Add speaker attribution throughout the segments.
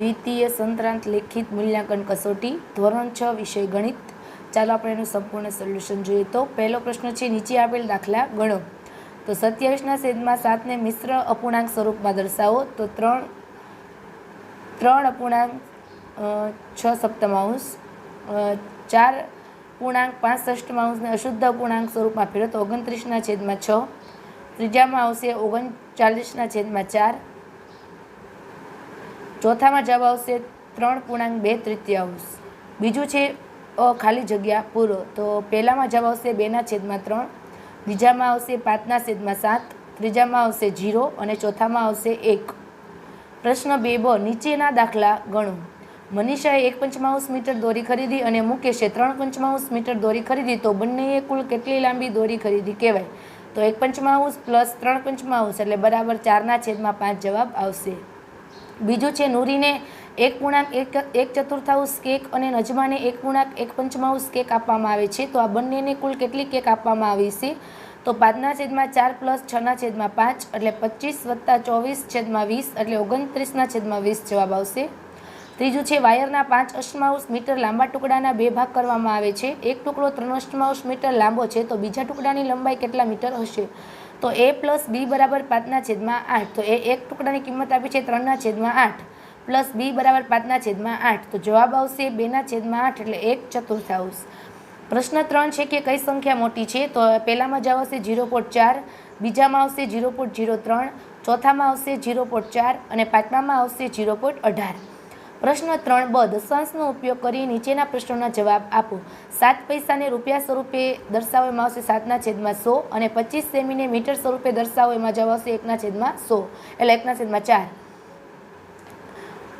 Speaker 1: દ્વિતીય સંતરાંત લેખિત મૂલ્યાંકન કસોટી, ધોરણ છ, વિષય ગણિત. ચાલો આપણે એનું સંપૂર્ણ સોલ્યુશન જોઈએ. તો પહેલો પ્રશ્ન છે, નીચે આપેલ દાખલા ગણો. તો સત્યાવીસના છેદમાં સાતને મિશ્ર અપૂર્ણાંક સ્વરૂપમાં દર્શાવો. તો ત્રણ ત્રણ અપૂર્ણાંક છ સપ્તમાંશ ચાર પૂર્ણાંક પાંચ ષષ્ટમાંશને અશુદ્ધ અપૂર્ણાંક સ્વરૂપમાં ફેરવો તો ઓગણત્રીસના છેદમાં છ. ત્રીજામાં આવશે ઓગણચાલીસના છેદમાં ચાર. ચોથામાં જવાબ આવશે ત્રણ પૂર્ણાંક બે તૃતીયાંશ. બીજું છે ખાલી જગ્યા પૂરો. તો પહેલામાં જવાબ આવશે બેના છેદમાં ત્રણ, બીજામાં આવશે પાંચના છેદમાં સાત, ત્રીજામાં આવશે જીરો અને ચોથામાં આવશે એક. પ્રશ્ન બે બ, નીચેના દાખલા ગણો. મનીષાએ એક પંચમાંશ મીટર દોરી ખરીદી અને મુકેશે ત્રણ પંચમાંશ મીટર દોરી ખરીદી. તો બંનેએ કુલ કેટલી લાંબી દોરી ખરીદી કહેવાય? તો એક પંચમાંશ પ્લસ ત્રણ પંચમાંશ એટલે બરાબર ચારના છેદમાં પાંચ જવાબ આવશે. બીજું છે નૂરીને એક પૂર્ણાંક, એક એક ચતુર્થાંશ કેક અને નજમાને એક પૂર્ણાંક, એક પંચમાંશ કેક આપવામાં આવે છે. તો આ બંનેને કુલ કેટલી કેક આપવામાં આવી છે? તો પાંચના છેદમાં ચાર પ્લસ છના છેદમાં પાંચ એટલે પચીસ વત્તા ચોવીસ છેદમાં વીસ એટલે ઓગણત્રીસના છેદમાં વીસ જવાબ આવશે. ત્રીજું છે વાયરના પાંચ અષ્ટમાંશ મીટર લાંબા ટુકડાના બે ભાગ કરવામાં આવે છે. એક ટુકડો ત્રણ અષ્ટમાંશ મીટર લાંબો છે. તો બીજા ટુકડાની લંબાઈ કેટલા મીટર હશે? તો એ પ્લસ બી બરાબર પાંચના છેદમાં આઠ. તો એ એક ટુકડાની કિંમત આપી છે ત્રણના છેદમાં આઠ. પ્લસ બી બરાબર પાંચના છેદમાં આઠ. તો જવાબ આવશે બેના છેદમાં આઠ એટલે એક ચતુર્થાંશ. પ્રશ્ન ત્રણ છે કે કઈ સંખ્યા મોટી છે? તો પહેલામાં જવાબ આવશે ઝીરો પોઈન્ટ ચાર, બીજામાં આવશે ઝીરો પોઈન્ટ ઝીરો ત્રણ, ચોથામાં આવશે ઝીરો પોઈન્ટ ચાર અને પાંચમામાં આવશે ઝીરો પોઈન્ટ અઢાર. પ્રશ્ન ત્રણ બ દશાંશનો ઉપયોગ કરી નીચેના પ્રશ્નોના જવાબ આપો. સાત પૈસાને રૂપિયા સ્વરૂપે દર્શાવવામાં આવશે સાતના છેદમાં સો અને પચીસ સેમીને મીટર સ્વરૂપે દર્શાવો, એમાં જવાબ આવશે એકના છેદમાં સો. એટલે એકના છેદમાં ચાર.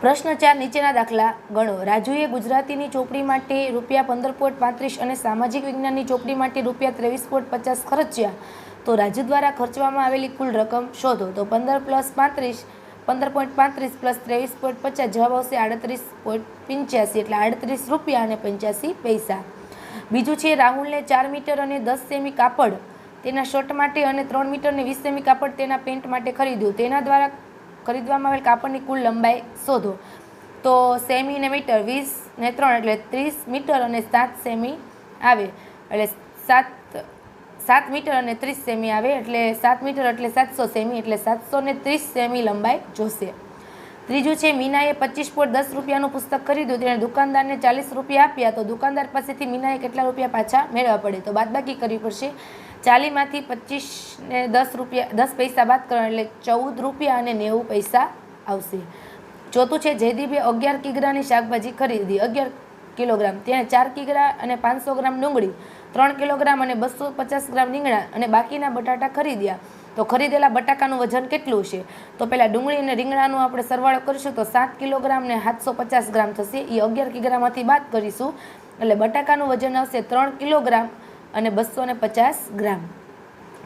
Speaker 1: પ્રશ્ન ચાર, નીચેના દાખલા ગણો. રાજુએ ગુજરાતીની ચોપડી માટે રૂપિયા પંદર પોઈન્ટ પાંત્રીસ અને સામાજિક વિજ્ઞાનની ચોપડી માટે રૂપિયા ત્રેવીસ પોઈન્ટ પચાસ ખર્ચ્યા. તો રાજુ દ્વારા ખર્ચવામાં આવેલી કુલ રકમ શોધો. તો પંદર પ્લસ પાંત્રીસ પંદર પોઈન્ટ પાંત્રીસ પ્લસ ત્રેવીસ પોઈન્ટ પચાસ જવાબ આવશે આડત્રીસ પોઈન્ટ પંચ્યાસી એટલે આડત્રીસ રૂપિયા અને પંચ્યાસી પૈસા. બીજું છે રાહુલને ચાર મીટર અને દસ સેમી કાપડ. તેના શર્ટ માટે અને ત્રણ મીટર અને વીસ સેમી કાપડ તેના પેન્ટ માટે ખરીદ્યું. તેના દ્વારા ખરીદવામાં આવેલ કાપડની કુલ લંબાઈ શોધો. તો સેમી ને મીટર વીસ ને ત્રણ એટલે ત્રીસ મીટર અને સાત સેમી આવે. એટલે સાત સાત મીટર અને ત્રીસ સેમી આવે એટલે સાત મીટર એટલે સાતસો સેમી એટલે સાતસો ને ત્રીસ સેમી લંબાઈ જોશે. ત્રીજું છે, મીનાએ પચીસ પોઈન્ટ દસ રૂપિયાનું પુસ્તક ખરીદ્યું. તેણે દુકાનદારને ચાલીસ રૂપિયા આપ્યા તો દુકાનદાર પાસેથી મીનાએ કેટલા રૂપિયા પાછા મેળવવા પડે? તો બાદબાકી કરવી પડશે. ચાલીમાંથી પચીસ ને દસ રૂપિયા, દસ પૈસા બાદ કરવા એટલે ચૌદ રૂપિયા અને નેવું પૈસા આવશે. ચોથું છે, જયદીપે અગિયાર કિગ્રાની શાકભાજી ખરીદી. અગિયાર કિલોગ્રામ. તેણે ચાર કિગ્રા અને પાંચસો ગ્રામ ડુંગળી ત્રણ કિલોગ્રામ અને બસો પચાસ ગ્રામ રીંગણા અને બાકીના બટાટા ખરીદ્યા. તો ખરીદેલા બટાકાનું વજન કેટલું છે? તો પહેલાં ડુંગળી અને રીંગણાનું આપણે સરવાળો કરીશું તો સાત કિલોગ્રામ ને સાતસો પચાસ ગ્રામ થશે. એ અગિયાર કિગ્રામાંથી બાદ કરીશું. એટલે બટાકાનું વજન આવશે ત્રણ કિલોગ્રામ અને બસો પચાસ ગ્રામ.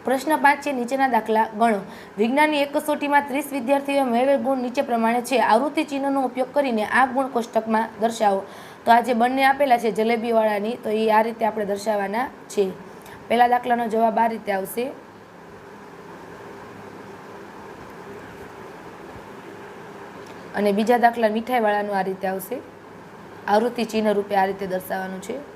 Speaker 1: પ્રશ્ન પાંચ છે, નીચેના દાખલા ગણો. વિજ્ઞાનની એક કસોટીમાં ત્રીસ વિદ્યાર્થીઓએ મેળવેલ ગુણ નીચે પ્રમાણે છે. આવૃત્તિ ચિહ્નનો ઉપયોગ કરીને આ ગુણ કોષ્ટકમાં દર્શાવો. તો આ જે બંને આપેલા છે, જલેબીવાળાની, તો એ આ રીતે આપણે દર્શાવવાના છે. પહેલા દાખલાનો જવાબ આ રીતે આવશે. અને બીજા દાખલા મીઠાઈવાળાનું આ રીતે આવશે. આવૃત્તિ ચિહ્ન રૂપે આ રીતે દર્શાવવાનું છે.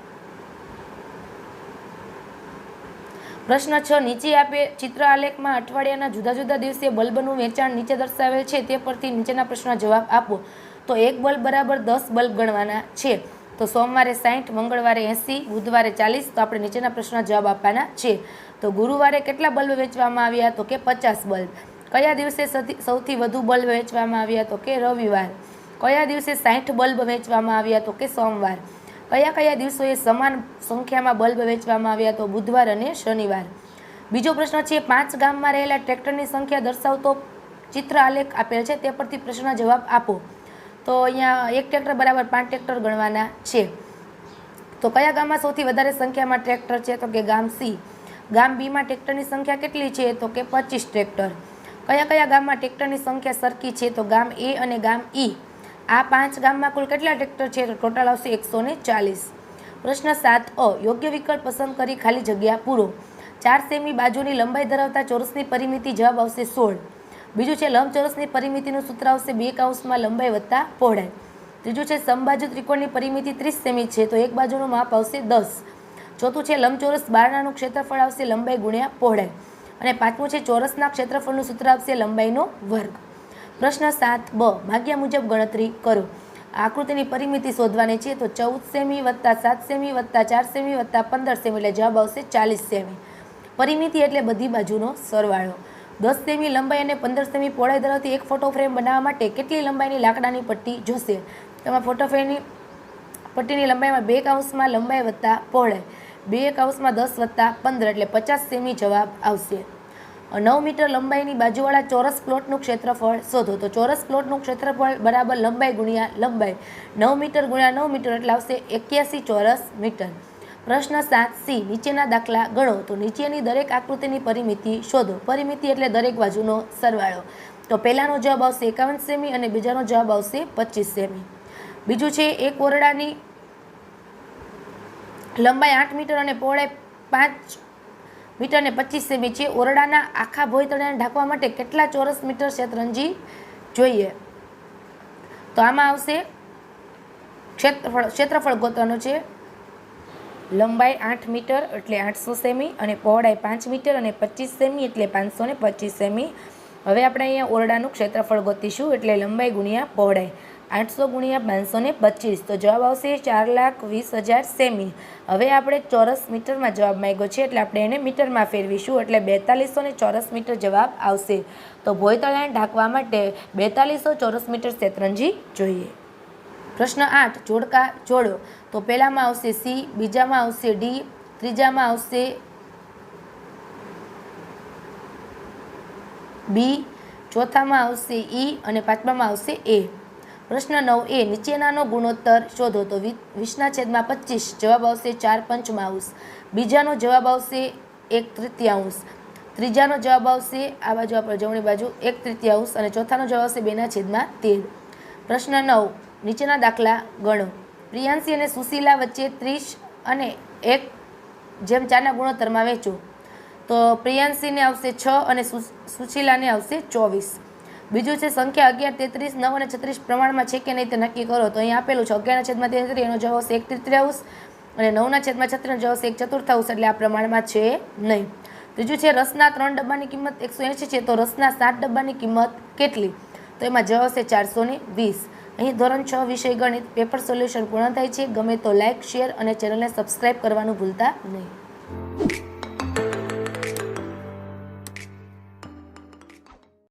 Speaker 1: પ્રશ્ન છ, નીચે આપે ચિત્ર આલેખમાં અઠવાડિયાના જુદા જુદા દિવસે બલ્બનું વેચાણ નીચે દર્શાવેલ છે તે પરથી નીચેના પ્રશ્નનો જવાબ આપો. તો એક બલ્બ બરાબર દસ બલ્બ ગણવાના છે. તો સોમવારે સાઠ, મંગળવારે એંસી, બુધવારે ચાલીસ, તો આપણે નીચેના પ્રશ્નના જવાબ આપવાના છે. તો ગુરુવારે કેટલા બલ્બ વેચવામાં આવ્યા તો કે પચાસ બલ્બ? કયા દિવસે સૌથી- વધુ બલ્બ વેચવામાં આવ્યા તો કે રવિવાર? કયા દિવસે સાઠ બલ્બ વેચવામાં આવ્યા તો કે સોમવાર? કયા કયા દિવસોએ સમાન સંખ્યામાં બલ્બ વેચવામાં આવ્યા તો બુધવાર અને શનિવાર? બીજો પ્રશ્ન છે, પાંચ ગામમાં રહેલા ટ્રેક્ટરની સંખ્યા દર્શાવતો ચિત્ર આલેખ આપેલ છે, તે પરથી પ્રશ્નના જવાબ આપો. તો અહીંયા એક ટ્રેક્ટર બરાબર પાંચ ટ્રેક્ટર ગણવાના છે. તો કયા ગામમાં સૌથી વધારે સંખ્યામાં ટ્રેક્ટર છે? તો કે ગામ સી. ગામ બીમાં ટ્રેક્ટરની સંખ્યા કેટલી છે? તો કે પચીસ ટ્રેક્ટર. કયા કયા ગામમાં ટ્રેક્ટરની સંખ્યા સરખી છે? તો ગામ એ અને ગામ ઈ. આ પાંચ ગામમાં કુલ કેટલા ટ્રેક્ટર છે? ટોટલ આવશે એકસો ચાલીસ. પ્રશ્ન સાત અ, યોગ્ય વિકલ્પ પસંદ કરી ખાલી જગ્યા પૂરો. ચાર સેમી બાજુની લંબાઈ ધરાવતા ચોરસની પરિમિતિ જવાબ આવશે સોળ. બીજું છે, લંબચોરસની પરિમિતિનું સૂત્ર આવશે બે કાઉસમાં લંબાઈ વત્તા પહોળાઈ. ત્રીજું છે, સમબાજુ ત્રિકોણની પરિમિતિ ત્રીસ સેમી છે, તો એક બાજુનું માપ આવશે દસ. ચોથું છે, લંબચોરસ બારણાનું ક્ષેત્રફળ આવશે લંબાઈ ગુણ્યા પહોળાઈ. અને પાંચમું છે, ચોરસના ક્ષેત્રફળનું સૂત્ર આવશે લંબાઈનો વર્ગ. પ્રશ્ન સાત બ, ભાગ્યા મુજબ ગણતરી કરો. આકૃતિની પરિમિતિ શોધવાની છે તો ચૌદ સેમી વત્તા સાત સેમી વત્તા ચાર સેમી વત્તા પંદર સેમી, એટલે જવાબ આવશે ચાલીસ સેમી. પરિમિતિ એટલે બધી બાજુનો સરવાળો. દસ સેમી લંબાઈ અને પંદર સેમી પહોળાઈ ધરાવતી એક ફોટો ફ્રેમ બનાવવા માટે કેટલી લંબાઈની લાકડાની પટ્ટી જોશે? તેમાં ફોટો ફ્રેમની પટ્ટીની લંબાઈમાં બે કાઉસમાં લંબાઈ વત્તા પહોળાઈ, બે કાઉસમાં દસ વત્તા પંદર, એટલે પચાસ સેમી જવાબ આવશે. નવ મીટર લંબાઈની બાજુવાળા ચોરસ પ્લોટનું ક્ષેત્રફળ શોધો. તો ચોરસ પ્લોટનું ક્ષેત્રફળ બરાબર લંબાઈ ગુણ્યા લંબાઈ. નવ મીટર ગુણ્યા નવ મીટર એટલે આવશે એક્યાસી ચોરસ મીટર. પ્રશ્ન સાત સી, નીચેના દાખલા ગણો. તો નીચેની દરેક આકૃતિની પરિમિતિ શોધો. પરિમિતિ એટલે દરેક બાજુનો સરવાળો. તો પહેલાનો જવાબ આવશે એકાવન સેમી અને બીજાનો જવાબ આવશે પચીસ સેમી. બીજું છે, એક ઓરડાની લંબાઈ આઠ મીટર અને પહોળાઈ પાંચ મીટર અને પચીસ સેમી છે. ઓરડાના આખા ભોયતળિયાને ઢાંકવા માટે કેટલા ચોરસ મીટર શેતરંજી જોઈએ? તો આમાં આવશે ક્ષેત્રફળ ક્ષેત્રફળ ગોતવાનું છે. લંબાઈ આઠ મીટર એટલે આઠસો સેમી અને પહોળાઈ પાંચ મીટર અને પચીસ સેમી એટલે પાંચસો ને પચીસ સેમી. હવે આપણે અહીંયા ઓરડાનું ક્ષેત્રફળ ગોતીશું એટલે લંબાઈ ગુણ્યા પહોળાઈ. આઠસો ગુણ્યા પાંચસો ને પચીસ. તો જવાબ આવશે ચાર લાખ વીસ હજાર સેમી. હવે આપણે ચોરસ મીટરમાં જવાબ માંગ્યો છે, એટલે આપણે એને મીટરમાં ફેરવીશું, એટલે બેતાલીસો ને ચોરસ મીટર જવાબ આવશે. તો ભોયતળાને ઢાંકવા માટે બેતાલીસો ચોરસ મીટર શેતરંજી જોઈએ. પ્રશ્ન આઠ, જોડકા જોડો. તો પહેલામાં આવશે સી, બીજામાં આવશે ડી, ત્રીજામાં આવશે બી, ચોથામાં આવશે ઈ અને પાંચમામાં આવશે એ. પ્રશ્ન નવ એ નીચેનાનો ગુણોત્તર શોધો તો વીસના છેદમાં પચીસ, જવાબ આવશે ચાર પંચમાંશ બીજાનો જવાબ આવશે એક તૃતીયાંશ ત્રીજાનો જવાબ આવશે આ બાજુ આપણે જમણી બાજુ એક તૃતીયાંશ અને ચોથાનો જવાબ આવશે બેના છેદમાં તેર. પ્રશ્ન નવ, નીચેના દાખલા ગણો. પ્રિયાંશી અને સુશીલા વચ્ચે ત્રીસ અને એક જેમ ચારના ગુણોત્તરમાં વેચો તો પ્રિયાંશીને આવશે છ અને સુશીલાને આવશે ચોવીસ. બીજું છે, સંખ્યા અગિયાર, તેત્રીસ, નવ અને છત્રીસ પ્રમાણમાં છે કે નહીં તે નક્કી કરો. તો અહીંયા આપેલું છે, અગિયારના છેદમાં તેત્રીસ, એનો જવાબ છે એક તૃતીયાંશ અને નવના છેદમાં છત્રીસનો જવાબ છે એક ચતુર્થાઉસ એટલે આ પ્રમાણમાં છે નહીં. ત્રીજું છે, રસના ત્રણ ડબ્બાની કિંમત એકસો એંશી છે, તો રસના સાત ડબ્બાની કિંમત કેટલી? તો એમાં જવાબ છે ચારસો વીસ. અહીં ધોરણ છ વિષય ગણિત પેપર સોલ્યુશન પૂર્ણ થાય છે. ગમે તો લાઇક શેર અને ચેનલને સબસ્ક્રાઇબ કરવાનું ભૂલતા નહીં.